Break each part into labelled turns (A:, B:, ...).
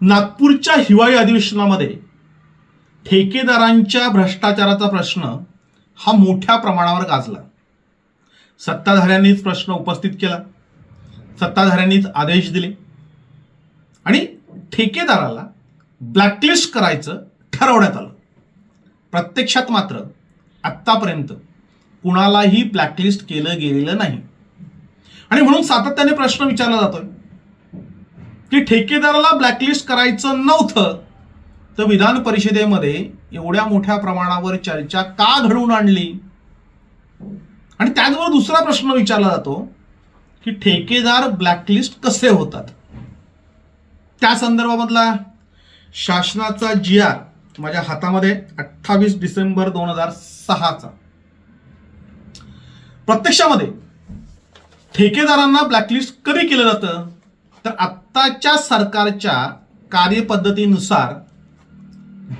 A: नागपूरच्या हिवाळी अधिवेशनामध्ये ठेकेदारांच्या भ्रष्टाचाराचा प्रश्न हा मोठ्या प्रमाणावर गाजला. सत्ताधाऱ्यांनीच प्रश्न उपस्थित केला. सत्ताधाऱ्यांनीच आदेश दिले. आणि ठेकेदाराला ब्लॅकलिस्ट करायचं ठरवण्यात आलं. प्रत्यक्षात मात्र आत्तापर्यंत कुणालाही ब्लॅकलिस्ट केलं गेलेलं नाही. आणि म्हणून सातत्याने प्रश्न विचारला जातोय. की ठेकेदाराला ब्लॅकलिस्ट करायचं नव्हतं. तर विधान परिषदेमध्ये एवढ्या मोठ्या प्रमाणावर चर्चा का घडवून आणली? आणि त्याचबरोबर दुसरा प्रश्न विचारला जातो की ठेकेदार ब्लॅकलिस्ट कसे होतात? त्या संदर्भामधला शासनाचा जी आर माझ्या हातामध्ये अठ्ठावीस डिसेंबर दोन हजार सहाचा. प्रत्यक्षामध्ये ठेकेदारांना ब्लॅकलिस्ट कधी केलं जातं? तर आत्ताच्या सरकारच्या कार्यपद्धतीनुसार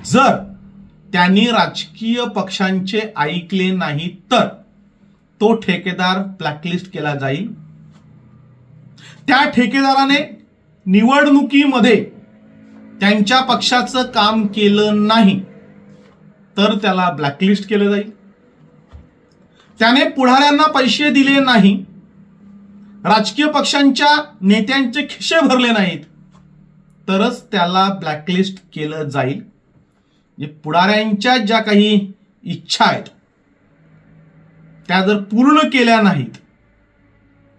A: जर त्यांनी राजकीय पक्षांचे ऐकले नाही तर तो ठेकेदार ब्लॅकलिस्ट केला जाईल. त्या ठेकेदाराने निवडणुकीमध्ये त्यांच्या पक्षाचं काम केलं नाही तर त्याला ब्लॅकलिस्ट केलं जाईल. त्याने पुढाऱ्यांना पैसे दिले नाही राजकीय पक्षांच्या नेत्यांचे खिसे भरले नाहीत. तरच त्याला ब्लॅकलिस्ट केलं जाईल. जे पुढाऱ्यांच्या ज्या काही इच्छा आहेत त्या जर पूर्ण केल्या नाहीत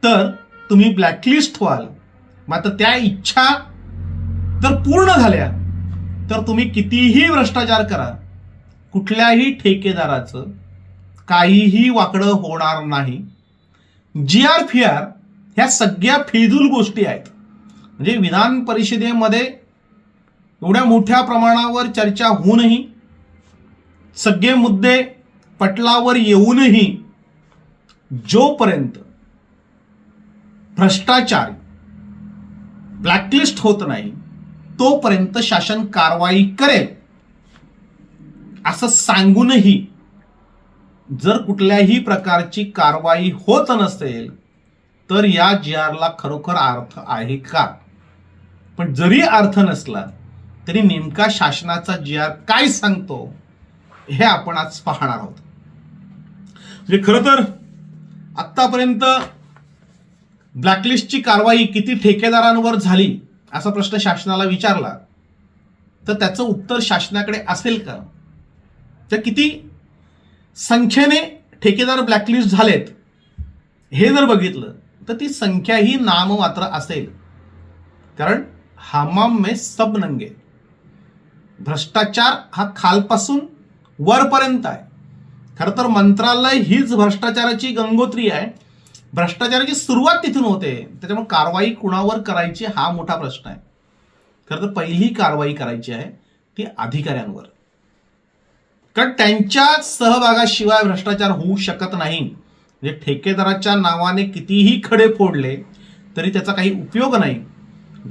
A: तर तुम्ही ब्लॅकलिस्ट व्हाल. मात्र त्या इच्छा जर पूर्ण झाल्या तर तुम्ही कितीही भ्रष्टाचार करा कुठल्याही ठेकेदाराचं काहीही वाकडं होणार नाही. जी आर फी आर ह्या सगळ्या फिजूल गोष्टी आहेत. म्हणजे विधान परिषदेमध्ये एवढ्या मोठ्या प्रमाणावर चर्चा होऊनही सगळे मुद्दे पटलावर येऊनही जोपर्यंत भ्रष्टाचार ब्लॅकलिस्ट होत नाही तोपर्यंत शासन कारवाई करेल. असं सांगूनही जर कुठल्याही प्रकारची कारवाई होत नसेल तर या जी आरला खरोखर अर्थ आहे का? पण जरी अर्थ नसला तरी नेमका शासनाचा जी आर काय सांगतो हे आपण आज पाहणार आहोत. म्हणजे खरं तर आत्तापर्यंत ब्लॅकलिस्टची कारवाई किती ठेकेदारांवर झाली असा प्रश्न शासनाला विचारला तर त्याचं उत्तर शासनाकडे असेल का? तर किती संख्येने ठेकेदार ब्लॅकलिस्ट झालेत हे जर बघितलं तर ती संख्या ही नाममात्र असेल. कारण हमाम में सब नंगे. भ्रष्टाचार हा खालपासून वरपर्यंत आहे. खरं तर मंत्रालय हीच भ्रष्टाचाराची गंगोत्री आहे. भ्रष्टाचाराची सुरुवात तिथून होते. त्याच्यामुळे कारवाई कुणावर करायची हा मोठा प्रश्न आहे. खरं तर पहिली कारवाई करायची आहे ती अधिकाऱ्यांवर. कारण त्यांच्या सहभागाशिवाय भ्रष्टाचार होऊ शकत नाही. म्हणजे ठेकेदाराच्या नावाने कितीही खडे फोडले तरी त्याचा काही उपयोग नाही.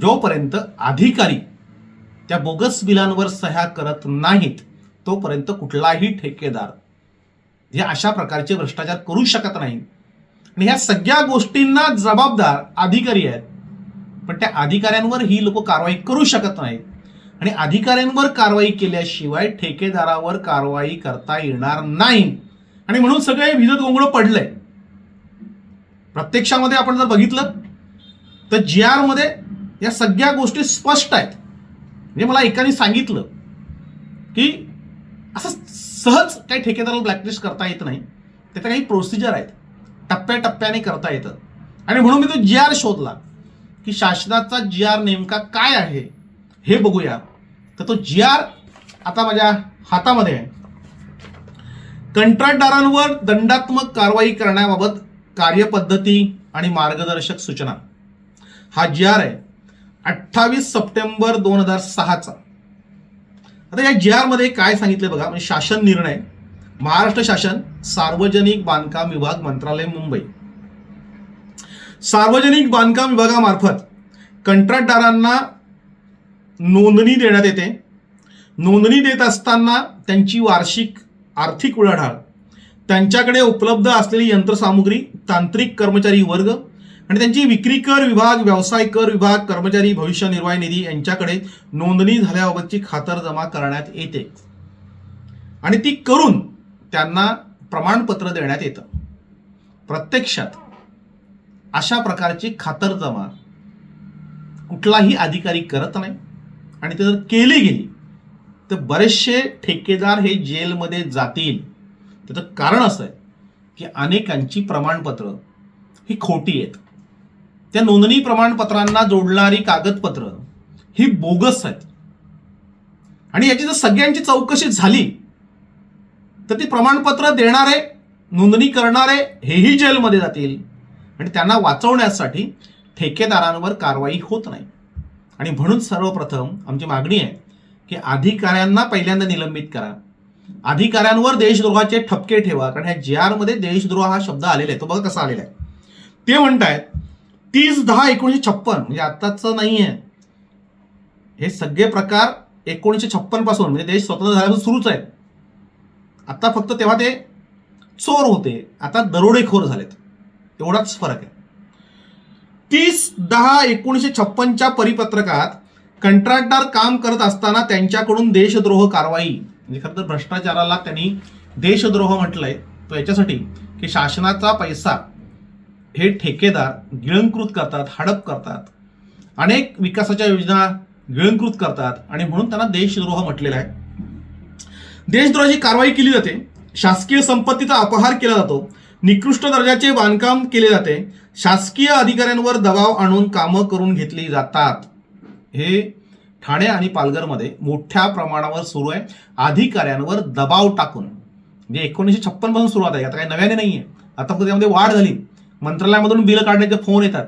A: जोपर्यंत अधिकारी त्या बोगस बिलांवर सह्या करत नाहीत तोपर्यंत कुठलाही ठेकेदार हे अशा प्रकारचे भ्रष्टाचार करू शकत नाही. आणि ह्या सगळ्या गोष्टींना जबाबदार अधिकारी आहेत. पण त्या अधिकाऱ्यांवर ही लोक कारवाई करू शकत नाहीत. आणि अधिकाऱ्यांवर कारवाई केल्याशिवाय ठेकेदारावर कारवाई करता येणार नाही. आणि म्हणून सगळे भिजत गोंगळ पडलंय. प्रत्यक्षामध्ये आपण जर बघितलं तर जी आरमध्ये या सगळ्या गोष्टी स्पष्ट आहेत. म्हणजे मला एकाने सांगितलं की असं सहज काही ठेकेदाराला ब्लॅकलिस्ट करता येत नाही. त्याच्या काही प्रोसिजर आहेत. टप्प्याटप्प्याने करता येतं. आणि म्हणून मी तो जी आर शोधला की शासनाचा जी आर नेमका काय आहे हे बघूया. तर तो जी आर आता माझ्या हातामध्ये आहे. कंत्राटदारांवर दंडात्मक कारवाई करण्याबाबत कार्यपद्धती आणि मार्गदर्शक सूचना. हा जी आर आहे. अठ्ठावीस सप्टेंबर दोन हजार सहाचा. आता या जी आरमध्ये काय सांगितलं बघा? म्हणजे शासन निर्णय. महाराष्ट्र शासन सार्वजनिक बांधकाम विभाग मंत्रालय मुंबई. सार्वजनिक बांधकाम विभागामार्फत कंत्राटदारांना नोंदणी देण्यात येते. नोंदणी देत असताना त्यांची वार्षिक आर्थिक उलाढाल. त्यांच्याकडे उपलब्ध असलेली यंत्रसामुग्री तांत्रिक कर्मचारी वर्ग आणि त्यांची विक्री कर विभाग व्यवसाय कर विभाग कर्मचारी भविष्य निर्वाह निधी यांच्याकडे नोंदणी झाल्याबाबतची खातरजमा करण्यात येते. आणि ती करून त्यांना प्रमाणपत्र देण्यात येतं. प्रत्यक्षात अशा प्रकारची खातरजमा कुठलाही अधिकारी करत नाही आणि ते जर केली गेली तर बरेचसे ठेकेदार हे जेलमध्ये जातील. त्याचं कारण असं आहे की अनेकांची प्रमाणपत्र ही खोटी आहेत. त्या नोंदणी प्रमाणपत्रांना जोडणारी कागदपत्र ही बोगस आहेत. आणि याची जर सगळ्यांची चौकशी झाली तर ती प्रमाणपत्र देणारे नोंदणी करणारे हेही जेलमध्ये जातील आणि त्यांना वाचवण्यासाठी ठेकेदारांवर कारवाई होत नाही. आणि म्हणून सर्वप्रथम आमची मागणी आहे की अधिकाऱ्यांना पहिल्यांदा निलंबित करा. अधिकाऱ्यांवर देशद्रोहाचे ठपके ठेवा. कारण ह्या जी आरमध्ये देशद्रोह हा शब्द आलेला आहे. तो बघा कसा आलेला आहे. ते म्हणतायत तीस दहा एकोणीसशे छप्पन म्हणजे आत्ताचं नाही आहे हे सगळे प्रकार एकोणीसशे छप्पनपासून म्हणजे देश स्वतंत्र झाल्यापासून सुरूच आहेत. आता फक्त तेव्हा ते चोर होते. आता दरोडेखोर झालेत. एवढाच फरक आहे. तीस दहा एकोणीसशे छप्पनच्या परिपत्रकात कंत्राटदार काम करत असताना त्यांच्याकडून देशद्रोह कारवाई. म्हणजे खरं तर भ्रष्टाचाराला त्यांनी देशद्रोह म्हटलंय. तो याच्यासाठी की शासनाचा पैसा हे ठेकेदार गिळंकृत करतात हडप करतात. अनेक विकासाच्या योजना गिळंकृत करतात आणि म्हणून त्यांना देशद्रोह म्हटलेला आहे. देशद्रोहाची कारवाई केली जाते. शासकीय संपत्तीचा अपहार केला जातो. निकृष्ट दर्जाचे बांधकाम केले जाते. शासकीय अधिकाऱ्यांवर दबाव आणून कामं करून घेतली जातात. हे ठाणे आणि पालघरमध्ये मोठ्या प्रमाणावर सुरू आहे. अधिकाऱ्यांवर दबाव टाकून. म्हणजे एकोणीसशे छप्पनपासून सुरुवात आहे. आता काही नव्याने नाही आहे आता फक्त त्यामध्ये वाढ झाली. मंत्रालयामधून बिलं काढण्याचे फोन येतात.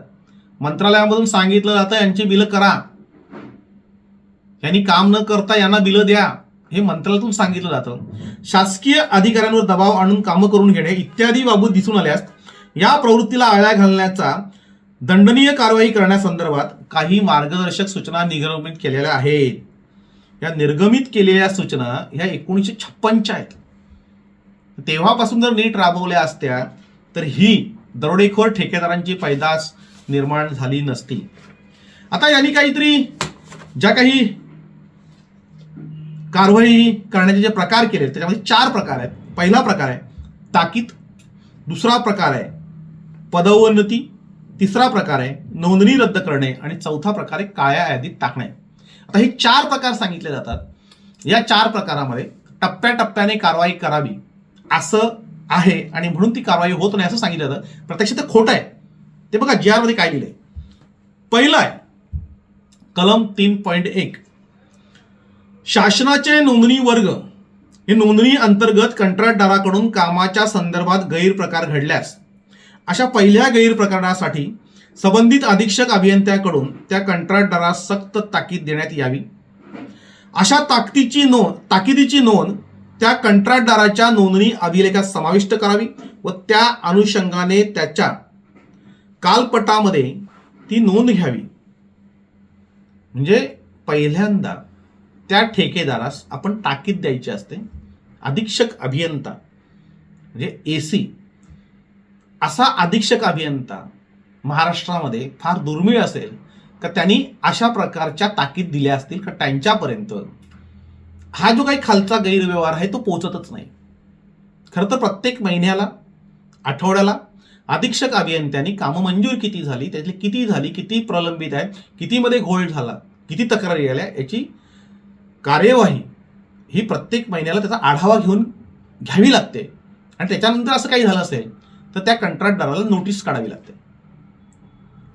A: मंत्रालयामधून सांगितलं जातं यांची बिलं करा. यांनी काम न करता यांना बिलं द्या. हे मंत्रालयातून सांगितलं जातं. शासकीय अधिकाऱ्यांवर दबाव आणून कामं करून घेणे इत्यादी बाबत दिसून आल्यास या प्रवृत्तीला आळा घालण्याचा दंडनीय कारवाई करण्यासंदर्भात काही मार्गदर्शक सूचना निर्गमित केलेल्या आहेत. या निर्गमित केलेल्या सूचना ह्या एकोणीसशे छप्पनच्या आहेत. तेव्हापासून जर नीट राबवल्या असत्या तर ही दरोडेखोर ठेकेदारांची पैदास निर्माण झाली नसती. आता यांनी काहीतरी ज्या काही कारवाई करण्याचे जे प्रकार केले त्याच्यामध्ये चार प्रकार आहेत. पहिला प्रकार आहे ताकीद. दुसरा प्रकार आहे पदोन्नती. तिसरा प्रकार आहे नोंदणी रद्द करणे आणि चौथा प्रकार आहे काळ्या यादीत टाकणे. आता हे चार प्रकार सांगितले जातात. या चार प्रकारामध्ये टप्प्याटप्प्याने कारवाई करावी असं आहे आणि म्हणून ती कारवाई होत नाही असं सांगितलं जातं. प्रत्यक्ष ते खोटं आहे. ते बघा जी आरमध्ये काय लिहिलंय? पहिलं आहे कलम तीन पॉईंट एक. शासनाचे नोंदणी वर्ग हे नोंदणी अंतर्गत कंत्राटदाराकडून कामाच्या संदर्भात गैरप्रकार घडल्यास अशा पहिल्या गैरप्रकरणासाठी संबंधित अधीक्षक अभियंत्याकडून त्या कंत्राटदारास सक्त ताकीद देण्यात यावी. अशा ताकदीची नोंद ताकिदीची नोंद त्या कंत्राटदाराच्या नोंदणी अभिलेखात समाविष्ट करावी व त्या अनुषंगाने त्याच्या कालपटामध्ये ती नोंद घ्यावी. म्हणजे पहिल्यांदा त्या ठेकेदारास आपण ताकीद द्यायची असते. अधीक्षक अभियंता म्हणजे ए सी असा अधीक्षक अभियंता महाराष्ट्रामध्ये फार दुर्मिळ असेल का त्यांनी अशा प्रकारच्या ताकीद दिल्या असतील का त्यांच्यापर्यंत? हा जो काही खालचा गैरव्यवहार आहे तो पोचतच नाही. खरं तर प्रत्येक महिन्याला आठवड्याला अधीक्षक अभियंत्यांनी कामं मंजूर किती झाली त्यातली किती झाली किती प्रलंबित आहे कितीमध्ये घोळ झाला किती तक्रारी आल्या याची कार्यवाही ही प्रत्येक महिन्याला त्याचा आढावा घेऊन घ्यावी लागते. आणि त्याच्यानंतर असं काही झालं असेल तर त्या कंत्राटदाराला नोटीस काढावी लागते.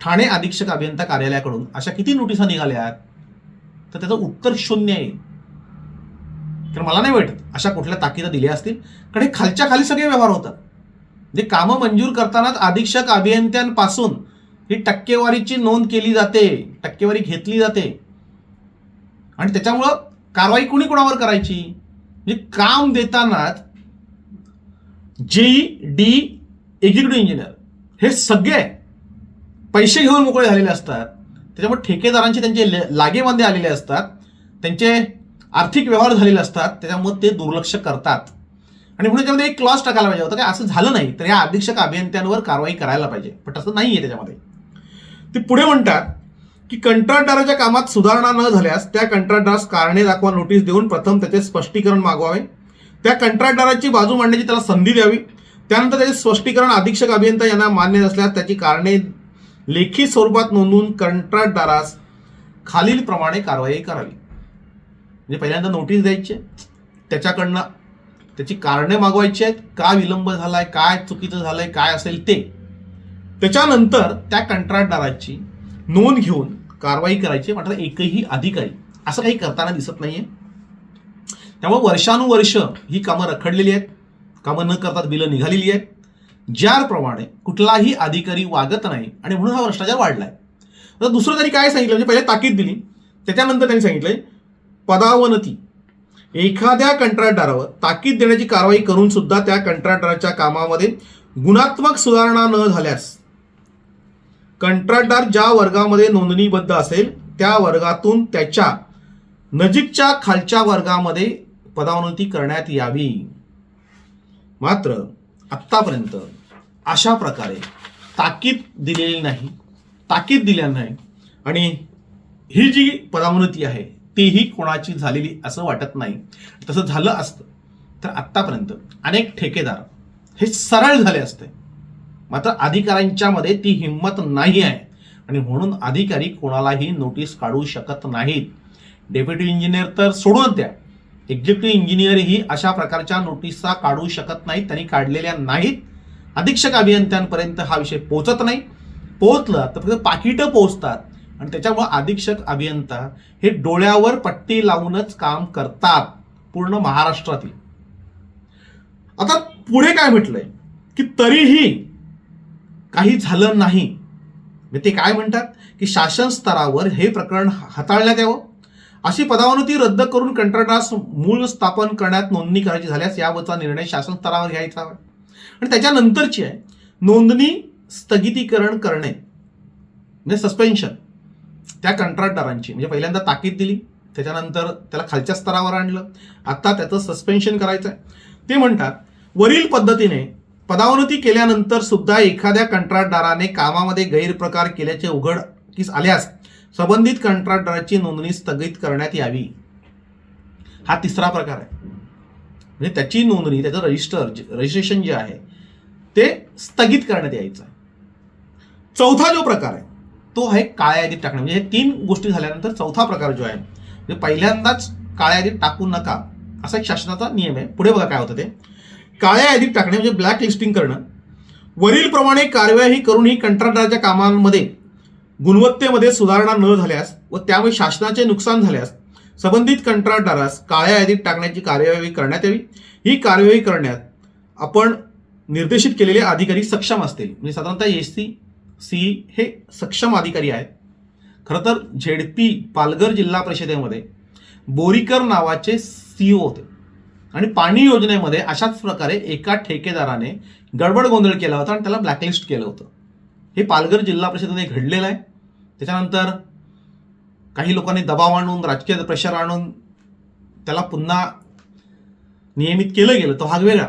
A: ठाणे अधीक्षक अभियंता कार्यालयाकडून अशा किती नोटिसा निघाल्या तर त्याचं उत्तर शून्य आहे. कारण मला नाही वाटत अशा कुठल्या ताकीदा दिल्या असतील. कारण हे खालच्या खाली सगळे व्यवहार होतात. जे कामं मंजूर करतानाच अधीक्षक अभियंत्यांपासून ही टक्केवारीची नोंद केली जाते. टक्केवारी घेतली जाते. आणि त्याच्यामुळं कारवाई कुणी कुणावर करायची? म्हणजे काम देतानाच जी डी एक्झिक्युटिव्ह इंजिनियर हे सगळे पैसे घेऊन मोकळे झालेले असतात. त्याच्यामुळे ठेकेदारांचे त्यांचे ले- आलेले असतात. त्यांचे आर्थिक व्यवहार झालेले असतात. त्याच्यामुळे ते दुर्लक्ष करतात. आणि म्हणून त्याच्यामध्ये एक क्लॉज टाकायला पाहिजे होता की असं झालं नाही तर या अधीक्षक अभियंत्यांवर कारवाई करायला पाहिजे. पण तसं नाही आहे त्याच्यामध्ये. ते पुढे म्हणतात की कंत्राटदाराच्या कामात सुधारणा न झाल्यास त्या कंत्राटदारास कारणे दाखवा नोटीस देऊन प्रथम त्याचे स्पष्टीकरण मागवावे. त्या कंत्राटदाराची बाजू मांडण्याची त्याला संधी द्यावी. त्यानंतर त्याचे स्पष्टीकरण अधीक्षक अभियंता यांना मान्य नसल्यास त्याची कारणे लेखी स्वरूपात नोंदवून कंत्राटदारास खालीलप्रमाणे कारवाई करावी. म्हणजे पहिल्यांदा नोटीस द्यायची. आहे. त्याच्याकडनं त्याची कारणे मागवायची आहेत. का विलंब झालाय काय चुकीचं झालंय काय असेल ते. त्याच्यानंतर त्या कंत्राटदाराची नोंद घेऊन कारवाई करायची मात्र एकही अधिकारी असं काही करताना दिसत नाहीये. त्यामुळे वर्षानुवर्ष ही कामं रखडलेली आहेत. कामं न करतात बिलं निघालेली आहेत. ज्याप्रमाणे कुठलाही अधिकारी वागत नाही आणि म्हणून हा भ्रष्टाचार वाढला आहे आता दुसरं तरी काय सांगितलं? म्हणजे पहिले ताकीद दिली. त्याच्यानंतर त्यांनी सांगितलं पदावनती. एखाद्या कंत्राटदारावर ताकीद देण्याची कारवाई करून सुद्धा त्या कंत्राटदाराच्या कामामध्ये गुणात्मक सुधारणा न झाल्यास कंत्राटदार ज्या वर्गामध्ये नोंदणीबद्ध असेल त्या वर्गातून त्याच्या नजीकच्या खालच्या वर्गामध्ये पदावनती करण्यात यावी. मात्र आत्तापर्यंत अशा प्रकारे ताकीद दिलेली नाही ताकीद दिल्या नाही. आणि ही जी पदावनती आहे तीही कोणाची झालेली असं वाटत नाही. तसं झालं असतं तर आत्तापर्यंत अनेक ठेकेदार हे सरळ झाले असते. मात्र अधिकाऱ्यांच्यामध्ये ती हिंमत नाही आहे. आणि म्हणून अधिकारी कोणालाही नोटीस काढू शकत नाहीत. डेप्युटी इंजिनियर तर सोडून द्या. एक्झिक्युटिव्ह इंजिनियरही अशा प्रकारच्या नोटिसा काढू शकत नाहीत त्यांनी काढलेल्या नाहीत. अधीक्षक अभियंत्यांपर्यंत हा विषय पोहोचत नाही. पोहोचलं तर फक्त पाकिटं पोहोचतात. आणि त्याच्यामुळे अधीक्षक अभियंता हे डोळ्यावर पट्टी लावूनच काम करतात. पूर्ण महाराष्ट्रातील. आता पुढे काय म्हटलंय? की तरीही काही झालं नाही. म्हणजे ते काय म्हणतात? की शासन स्तरावर हे प्रकरण हाताळण्यात यावं. अशी पदावनती रद्द करून कंत्राटास मूळ स्थापन करण्यात नोंदणी करायची झाल्यास यावरचा निर्णय शासन स्तरावर घ्यायचा. आणि त्याच्यानंतरची आहे नोंदणी स्थगितीकरण करणे म्हणजे सस्पेन्शन त्या कंत्राटदारांची म्हणजे पहिल्यांदा ताकीद दिली त्याच्यानंतर त्याला खालच्या स्तरावर आणलं आत्ता त्याचं सस्पेन्शन करायचं आहे ते म्हणतात वरील पद्धतीने पदावनती केल्यानंतर सुद्धा एखाद्या कंत्राटदाराने कामामध्ये गैरप्रकार केल्याचे उघडकीस आल्यास संबंधित कंत्राटदाराची नोंदणी स्थगित करण्यात यावी. हा तिसरा प्रकार आहे. म्हणजे त्याची नोंदणी त्याचं रजिस्टर रजिस्ट्रेशन जे आहे ते स्थगित करण्यात यायचं आहे. चौथा जो प्रकार आहे तो आहे काळ्या यादीत टाकणे. म्हणजे हे तीन गोष्टी झाल्यानंतर चौथा प्रकार जो आहे म्हणजे पहिल्यांदाच काळ्या यादीत टाकू नका असा एक शासनाचा नियम आहे. पुढे बघा काय होतं ते. काळ्या यादीत टाकणे म्हणजे ब्लॅक लिस्टिंग करणं. वरीलप्रमाणे कार्यवाही करूनही कंत्राटदाराच्या कामांमध्ये गुणवत्तेमध्ये सुधारणा न झाल्यास व त्यामुळे शासनाचे नुकसान झाल्यास संबंधित कंत्राटदारास काळ्या यादीत टाकण्याची कार्यवाही करण्यात यावी. ही कार्यवाही करण्यात आपण निर्देशित केलेले अधिकारी सक्षम असतील. म्हणजे साधारणतः एस सी सी हे सक्षम अधिकारी आहेत. खरं तर झेडपी पालघर जिल्हा परिषदेमध्ये बोरीकर नावाचे सीओ होते. आणि पाणी योजनेमध्ये अशाच प्रकारे एका ठेकेदाराने गडबड गोंधळ केला होता आणि त्याला ब्लॅकलिस्ट केलं होतं. हे पालघर जिल्हा परिषदेमध्ये घडलेलं आहे. त्याच्यानंतर काही लोकांनी दबाव आणून राजकीय प्रेशर आणून त्याला पुन्हा नियमित केलं गेलं. तो भाग वेगळा.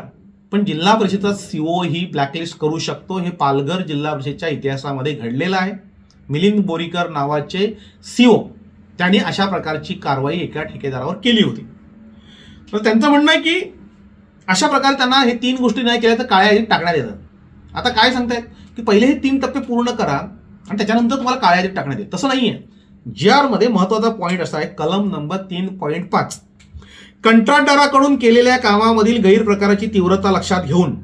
A: पण जिल्हा परिषदेचा सीओ ही ब्लॅकलिस्ट करू शकतो. हे पालघर जिल्हा परिषदेच्या इतिहासामध्ये घडलेलं आहे. मिलिंद बोरीकर नावाचे सीओ त्यांनी अशा प्रकारची कारवाई एका ठेकेदारावर केली होती. तर त्यांचं म्हणणं आहे की अशा प्रकारे त्यांना हे तीन गोष्टी नाही केल्या तर काळ्या टाकण्यात येतात. आता काय सांगतायत? की पहिले हे तीन टप्पे पूर्ण करा आणि त्याच्यानंतर तुम्हाला काळ्या यादीत टाकण्यात येईल. तसं नाही आहे जी आरमध्ये महत्त्वाचा पॉईंट असा आहे कलम नंबर तीन पॉईंट पाच. कंत्राटदाराकडून केलेल्या कामामधील गैरप्रकाराची तीव्रता लक्षात घेऊन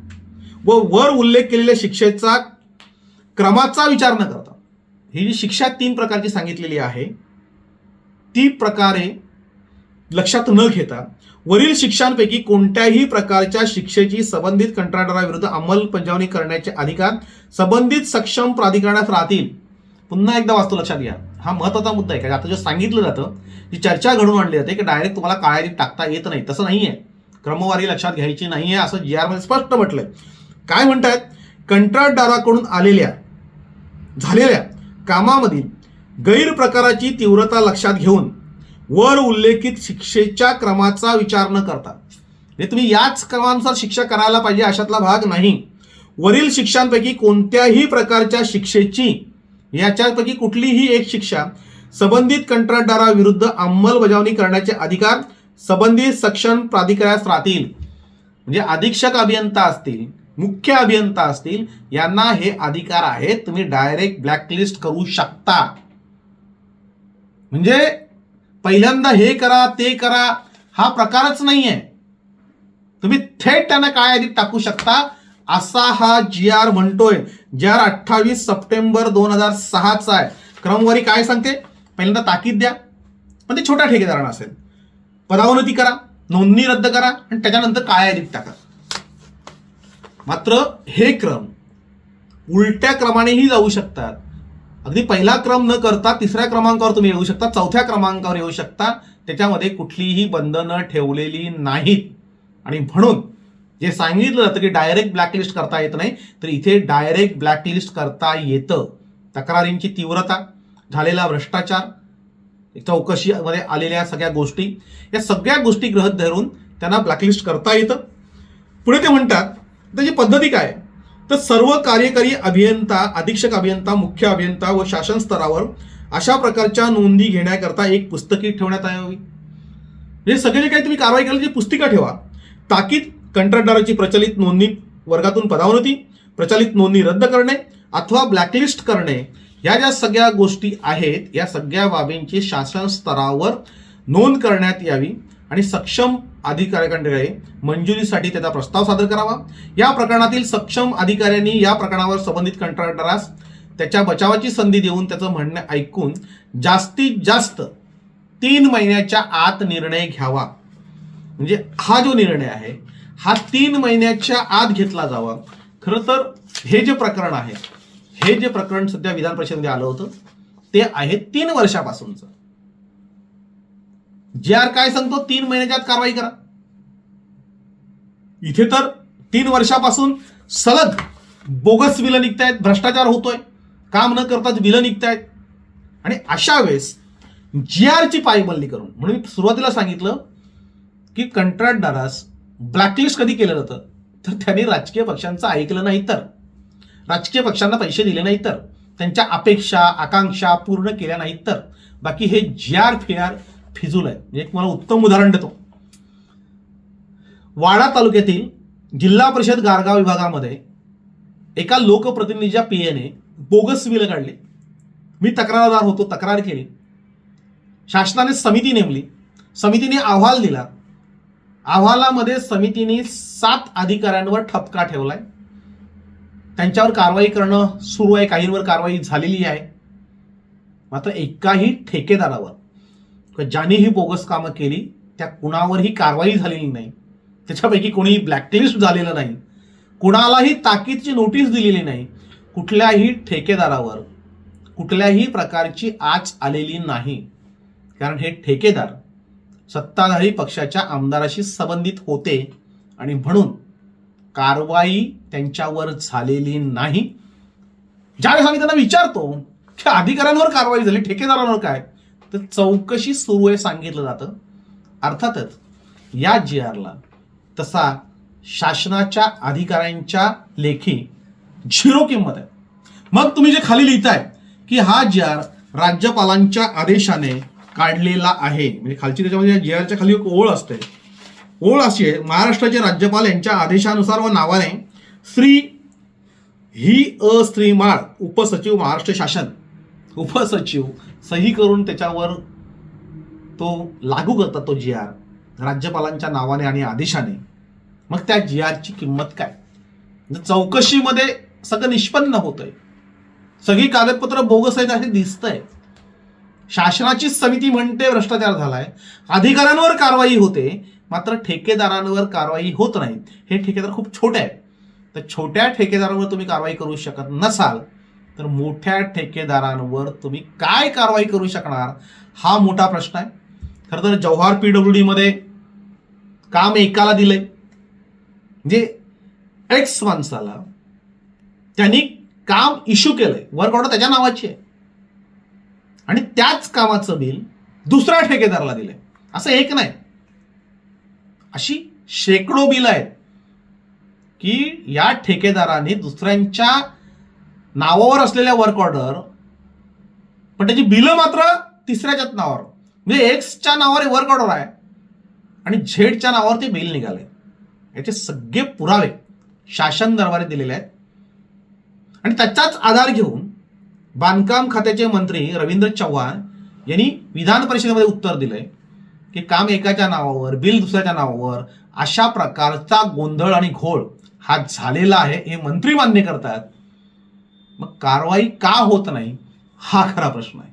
A: व वर उल्लेख केलेल्या शिक्षेचा क्रमाचा विचार न करता. ही जी शिक्षा तीन प्रकारची सांगितलेली आहे ती प्रकारे लक्षात न घेता वरील शिक्षांपैकी कोणत्याही प्रकारच्या शिक्षेची संबंधित कंत्राटदाराविरुद्ध अंमलबजावणी करण्याचे अधिकार संबंधित सक्षम प्राधिकरणात राहतील. पुन्हा एकदा वास्तू लक्षात घ्या. हा महत्त्वाचा मुद्दा आहे. का आता जे सांगितलं जातं जी चर्चा घडून आणली जाते की डायरेक्ट तुम्हाला काळ्यादीत टाकता येत नाही. तसं नाही आहे क्रमवारी लक्षात घ्यायची नाही आहे असं जी आरमध्ये स्पष्ट म्हटलंय. काय म्हणतात कंत्राटदाराकडून आलेल्या झालेल्या कामामधील गैरप्रकाराची तीव्रता लक्षात घेऊन वर उल्लेखित शिक्षेच्या क्रमाचा विचार न करता. म्हणजे तुम्ही याच क्रमानुसार शिक्षा करायला पाहिजे अशातला भाग नाही. वरील शिक्षांपैकी कोणत्याही प्रकारच्या शिक्षेची याच्यापैकी कुठलीही एक शिक्षा संबंधित कंत्राटदाराविरुद्ध अंमलबजावणी करण्याचे अधिकार संबंधित सक्षम प्राधिकरणास राहतील. म्हणजे अधीक्षक अभियंता असतील मुख्य अभियंता असतील यांना हे अधिकार आहेत तुम्ही डायरेक्ट ब्लॅकलिस्ट करू शकता. म्हणजे पहिल्यांदा हे करा ते करा हा प्रकारच नाही आहे तुम्ही थेट त्यांना काय अधिक टाकू शकता? असा हा जी आर म्हणतोय जी आर अठ्ठावीस सप्टेंबर दोन हजार सहाचा आहे. क्रमवारी काय सांगते? पहिल्यांदा ताकीद द्या. पण ते छोट्या ठेकेदारांना असेल. पदावनती करा नोंदणी रद्द करा आणि त्याच्यानंतर काय अधिक टाका. मात्र हे क्रम उलट्या क्रमानेही जाऊ शकतात. अगदी पहिला क्रम न करता तिसऱ्या क्रमांकावर तुम्ही येऊ शकता चौथ्या क्रमांकावर येऊ शकता. त्याच्यामध्ये कुठलीही बंधनं ठेवलेली नाहीत. आणि म्हणून जे सांगितलं जातं की डायरेक्ट ब्लॅकलिस्ट करता येत नाही तर इथे डायरेक्ट ब्लॅकलिस्ट करता येतं. तक्रारींची तीव्रता झालेला भ्रष्टाचार चौकशीमध्ये आलेल्या सगळ्या गोष्टी या सगळ्या गोष्टी ग्रहत धरून त्यांना ब्लॅकलिस्ट करता येतं. पुढे ते म्हणतात त्याची पद्धती काय? तर सर्व कार्यकारी अभियंता अधीक्षक अभियंता मुख्य अभियंता व शासन स्तरावर अशा प्रकारच्या नोंदी घेण्याकरता एक पुस्तकी ठेवण्यात यावी. म्हणजे सगळे जे काही तुम्ही कारवाई केली ती पुस्तिका ठेवा. ताकीद कंत्राटदाराची प्रचलित नोंदणी वर्गातून पदावनती प्रचलित नोंदणी रद्द करणे अथवा ब्लॅकलिस्ट करणे या ज्या सगळ्या गोष्टी आहेत या सगळ्या बाबींची शासन स्तरावर नोंद करण्यात यावी. आणि सक्षम अधिकाऱ्यांकडे मंजुरीसाठी त्याचा प्रस्ताव सादर करावा. या प्रकरणातील सक्षम अधिकाऱ्यांनी या प्रकरणावर संबंधित कंत्राटदारास त्याच्या बचावाची संधी देऊन त्याचं म्हणणं ऐकून जास्तीत जास्त तीन महिन्याच्या आत निर्णय घ्यावा. म्हणजे हा जो निर्णय आहे हा तीन महिन्याच्या आत घेतला जावा. खरं तर हे जे प्रकरण आहे हे जे प्रकरण सध्या विधान परिषदेमध्ये आलं होतं ते आहे तीन वर्षापासूनचं. जे आर काय सांगतो तीन महिन्याच्या आत कारवाई करा. इथे तर तीन वर्षापासून सलग बोगस विलं निघतायत भ्रष्टाचार होतोय काम न करताच बिलं निघतायत. आणि अशा वेळेस जी आरची पायमल्ली करून म्हणून मी सुरुवातीला सांगितलं की कंत्राटदारास ब्लॅकलिस्ट कधी केलं जातं तर त्यांनी राजकीय पक्षांचं ऐकलं नाही तर. राजकीय पक्षांना पैसे दिले नाही तर. त्यांच्या अपेक्षा आकांक्षा पूर्ण केल्या नाहीत तर. बाकी हे जी आर फिआर फिजूल आहे. म्हणजे एक मला उत्तम उदाहरण देतो. वाडा तालुक्यातील जिल्हा परिषद गारगाव विभागामध्ये एका लोकप्रतिनिधीच्या पीएने बोगस बिलं काढली. मी तक्रारदार होतो तक्रार केली. शासनाने समिती नेमली. समितीने अहवाल दिला. अहवालामध्ये समितीने सात अधिकाऱ्यांवर ठपका ठेवलाय. त्यांच्यावर कारवाई करणं सुरू आहे काहींवर कारवाई झालेली आहे. मात्र एकाही ठेकेदारावर किंवा ज्याने ही बोगस कामं केली त्या कुणावरही कारवाई झालेली नाही. त्याच्यापैकी कोणी ब्लॅकलिस्ट झालेलं नाही. कुणालाही ताकीदची नोटीस दिलेली नाही. कुठल्याही ठेकेदारावर कुठल्याही प्रकारची आच आलेली नाही. कारण हे ठेकेदार सत्ताधारी पक्षाच्या आमदाराशी संबंधित होते आणि म्हणून कारवाई त्यांच्यावर झालेली नाही. ज्यावेळेस आम्ही त्यांना विचारतो की अधिकाऱ्यांवर कारवाई झाली ठेकेदारांवर काय? तर चौकशी सुरू आहे सांगितलं जातं. अर्थातच या जी आरला तसा शासनाच्या अधिकाऱ्यांच्या लेखी झिरो किंमत आहे. मग तुम्ही जे खाली लिहिताय की हा जी आर राज्यपालांच्या आदेशाने काढलेला आहे. म्हणजे खालची त्याच्यामध्ये जी आरच्या खाली एक ओळ असते. ओळ अशी आहे महाराष्ट्राचे राज्यपाल यांच्या आदेशानुसार व नावाने श्री ही अ श्रीमाळ उपसचिव महाराष्ट्र शासन. उपसचिव सही करून त्याच्यावर तो लागू करतात तो जी आर राज्यपालांच्या नावाने आणि आदेशाने. मग त्या जी आरची किंमत काय? म्हणजे चौकशीमध्ये सगळं निष्पन्न होतंय. सगळी कागदपत्र बोगस आहेत असे दिसतंय. शासनाची समिती म्हणते भ्रष्टाचार झालाय. अधिकाऱ्यांवर कारवाई होते मात्र ठेकेदारांवर कारवाई होत नाही हे ठेकेदार खूप छोटे आहेत. तर छोट्या ठेकेदारांवर तुम्ही कारवाई करू शकत नसाल तर मोठ्या ठेकेदारांवर तुम्ही काय कारवाई करू शकणार हा मोठा प्रश्न आहे. खरं तर जव्हार पीडब्ल्यू मध्ये काम एकाला दिलंय. म्हणजे एक्स माणसाला त्यांनी काम इश्यू केलंय. वर्क ऑर्डर त्याच्या नावाची आहे. आणि त्याच कामाचं बिल दुसऱ्या ठेकेदाराला दिलंय. असं एक नाही. अशी शेकडो बिल आहेत की या ठेकेदाराने दुसऱ्यांच्या नावावर असलेल्या वर्क ऑर्डर पण त्याची बिलं मात्र तिसऱ्याच्याच नावावर. म्हणजे एक्सच्या नावावर वर्क ऑर्डर आहे आणि झेडच्या नावावर ते बिल निघाले याचे सगळे पुरावे शासन दरबारी दिलेले आहेत. आणि त्याचाच आधार घेऊन बांधकाम खात्याचे मंत्री रवींद्र चव्हाण यांनी विधान परिषदेमध्ये उत्तर दिलंय की काम एकाच्या नावावर बिल दुसऱ्याच्या नावावर अशा प्रकारचा गोंधळ आणि घोळ हा झालेला आहे हे मंत्री मान्य करतात मग कारवाई का होत नाही हा खरा प्रश्न आहे.